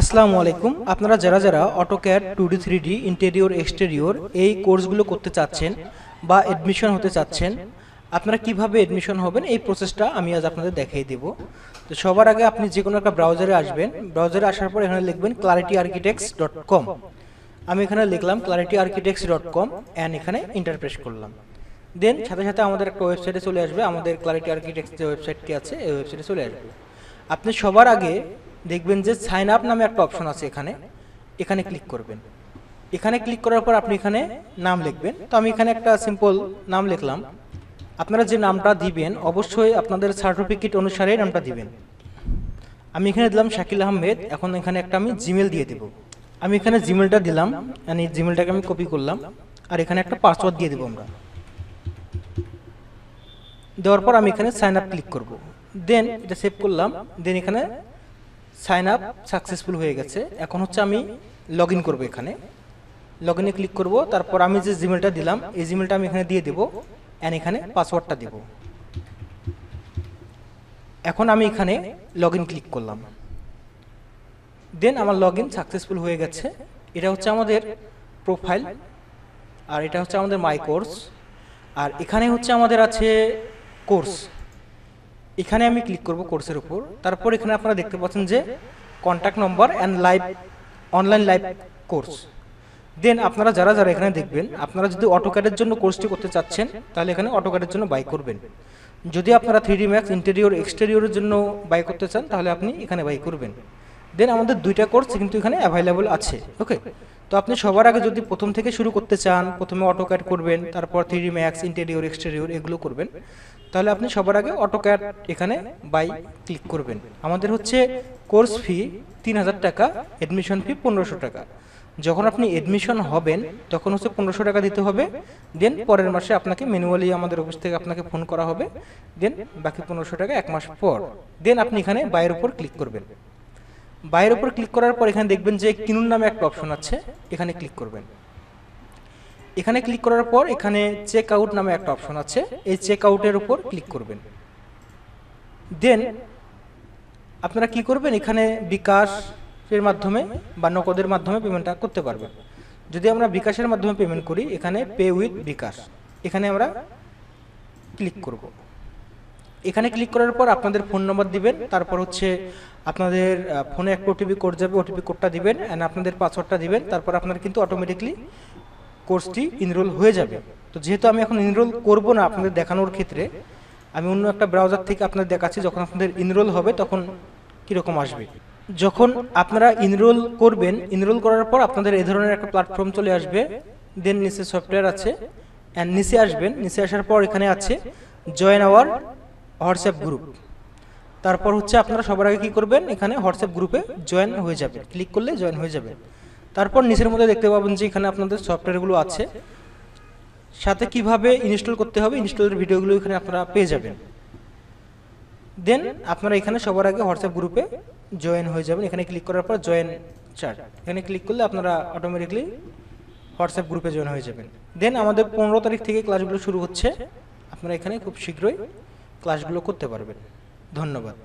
আসসালামু আলাইকুম। আপনারা যারা যারা AutoCAD two D three D interior, exterior এই কোর্সগুলো করতে চাচ্ছেন বা অ্যাডমিশন হতে চাচ্ছেন, আপনারা কীভাবে অ্যাডমিশন হবেন এই প্রসেসটা আমি আজ আপনাদের দেখিয়ে দেব। তো সবার আগে আপনি যে কোনো একটা ব্রাউজারে আসবেন। ব্রাউজারে আসার পর এখানে লিখবেন ক্লারিটি আর্কিটেক্টস ডট কম আমি এখানে লিখলাম clarity architects dot com and এখানে ইন্টারপ্রেস করলাম। দেন সাথে সাথে আমাদের একটা ওয়েবসাইটে চলে আসবে। আমাদের ক্লারিটি আর্কিটেক্টস যে ওয়েবসাইটটি আছে, এই ওয়েবসাইটে চলে আসবে। আপনি সবার আগে দেখবেন যে সাইন আপ নামে একটা অপশন আছে এখানে। এখানে ক্লিক করবেন। এখানে ক্লিক করার পর আপনি এখানে নাম লিখবেন। তো আমি এখানে একটা সিম্পল নাম লিখলাম। আপনারা যে নামটা দিবেন, অবশ্যই আপনাদের সার্টিফিকেট অনুসারে নামটা দিবেন। আমি এখানে দিলাম শাকিল আহমেদ। এখন এখানে একটা আমি জিমেল দিয়ে দেব। আমি এখানে জিমেলটা দিলাম। মানে জিমেলটাকে আমি কপি করলাম। আর এখানে একটা পাসওয়ার্ড দিয়ে দেবো আমরা। দেওয়ার পর আমি এখানে সাইন আপ ক্লিক করব। দেন এটা সেভ করলাম। দেন এখানে সাইন আপ সাকসেসফুল হয়ে গেছে। এখন হচ্ছে আমি লগ ইন করব এখানে। লগ ইনে ক্লিক করব, তারপর আমি যে জিমেলটা দিলাম, এই জিমেলটা আমি এখানে দিয়ে দেবো অ্যান্ড এখানে পাসওয়ার্ডটা দেব। এখন আমি এখানে লগ ইন ক্লিক করলাম। দেন আমার লগ ইন সাকসেসফুল হয়ে গেছে। এটা হচ্ছে আমাদের প্রোফাইল আর এটা হচ্ছে আমাদের মাই কোর্স আর এখানে হচ্ছে আমাদের আছে কোর্স এখানে আমি ক্লিক করব কোর্সের উপর। তারপর এখানে আপনারা দেখতে পাচ্ছেন যে contact number and live online live course then আপনারা যারা যারা এখানে দেখবেন, আপনারা যদি অটোক্যাডের জন্য কোর্সটি করতে চাচ্ছেন, তাহলে এখানে অটোক্যাডের জন্য বাই করবেন। যদি আপনারা থ্রি ডি ম্যাক্স ইন্টেরিয়র এক্সটেরিয়রের জন্য বাই করতে চান, তাহলে আপনি এখানে বাই করবেন। দেন আমাদের দুইটা কোর্স কিন্তু এখানে অ্যাভেলেবল আছে ওকে তো আপনি সবার আগে যদি প্রথম থেকে শুরু করতে চান, প্রথমে অটোক্যাড করবেন, তারপর থ্রি ম্যাক্স ইন্টেরিয়র এক্সটেরিয়র এগুলো করবেন, তাহলে আপনি সবার আগে অটোক্যাড এখানে বাই ক্লিক করবেন। আমাদের হচ্ছে কোর্স ফি তিন হাজার টাকা অ্যাডমিশন ফি পনেরোশো টাকা। যখন আপনি এডমিশন হবেন, তখন হচ্ছে পনেরোশো টাকা দিতে হবে দেন পরের মাসে আপনাকে ম্যানুয়ালি আমাদের অফিস থেকে আপনাকে ফোন করা হবে দেন বাকি পনেরোশো টাকা এক মাস পর। দেন আপনি এখানে বাইয়ের উপর ক্লিক করবেন। বাইরের উপর ক্লিক করার পর এখানে দেখবেন যে কিনুন নামে একটা অপশন আছে। এখানে ক্লিক করবেন। এখানে ক্লিক করার পর এখানে চেক আউট নামে একটা অপশন আছে। এই চেক আউটের উপর ক্লিক করবেন। দেন আপনারা কি করবেন? এখানে বিকাশের মাধ্যমে বা নগদের মাধ্যমে পেমেন্টটা করতে পারবেন। যদি আমরা বিকাশের মাধ্যমে পেমেন্ট করি, এখানে পে উইথ বিকাশ। এখানে আমরা ক্লিক করব। এখানে ক্লিক করার পর আপনাদের ফোন নম্বর দিবেন, তারপর হচ্ছে আপনাদের ফোনে একটা ওটিপি কোড যাবে ওটিপি কোডটা দিবেন অ্যান্ড আপনাদের পাসওয়ার্ডটা দিবেন, তারপর আপনার কিন্তু অটোমেটিকলি কোর্সটি ইনরোল হয়ে যাবে। তো যেহেতু আমি এখন ইনরোল করব না আপনাদের দেখানোর ক্ষেত্রে, আমি অন্য একটা ব্রাউজার থেকে আপনাদের দেখাচ্ছি, যখন আপনাদের ইনরোল হবে তখন কীরকম আসবে। যখন আপনারা ইনরোল করবেন ইনরোল করার পর আপনাদের এই ধরনের একটা প্ল্যাটফর্ম চলে আসবে দেন নিচে সফটওয়্যার আছে অ্যান্ড নিচে আসবেন, নিচে আসার পর এখানে আছে জয়েন আওয়ার হোয়াটসঅ্যাপ গ্রুপ তারপর হচ্ছে আপনারা সবার আগে কি করবেন? এখানে হোয়াটসঅ্যাপ গ্রুপে জয়েন হয়ে যাবে ক্লিক করলে জয়েন হয়ে যাবে। তারপর নিচের মধ্যে দেখতে পাবেন যে এখানে আপনাদের সফটওয়্যারগুলো আছে। সাথে কীভাবে ইনস্টল করতে হবে? ইনস্টলের ভিডিওগুলো এখানে আপনারা পেয়ে যাবেন। দেন আপনারা এখানে সবার আগে হোয়াটসঅ্যাপ গ্রুপে জয়েন হয়ে যাবেন। এখানে ক্লিক করার পর জয়েন চার্ট এখানে ক্লিক করলে আপনারা অটোমেটিকলি হোয়াটসঅ্যাপ গ্রুপে জয়েন হয়ে যাবেন। দেন আমাদের পনেরো তারিখ থেকে ক্লাসগুলো শুরু হচ্ছে। আপনারা এখানে খুব শীঘ্রই ক্লাসগুলো করতে পারবেন। ধন্যবাদ।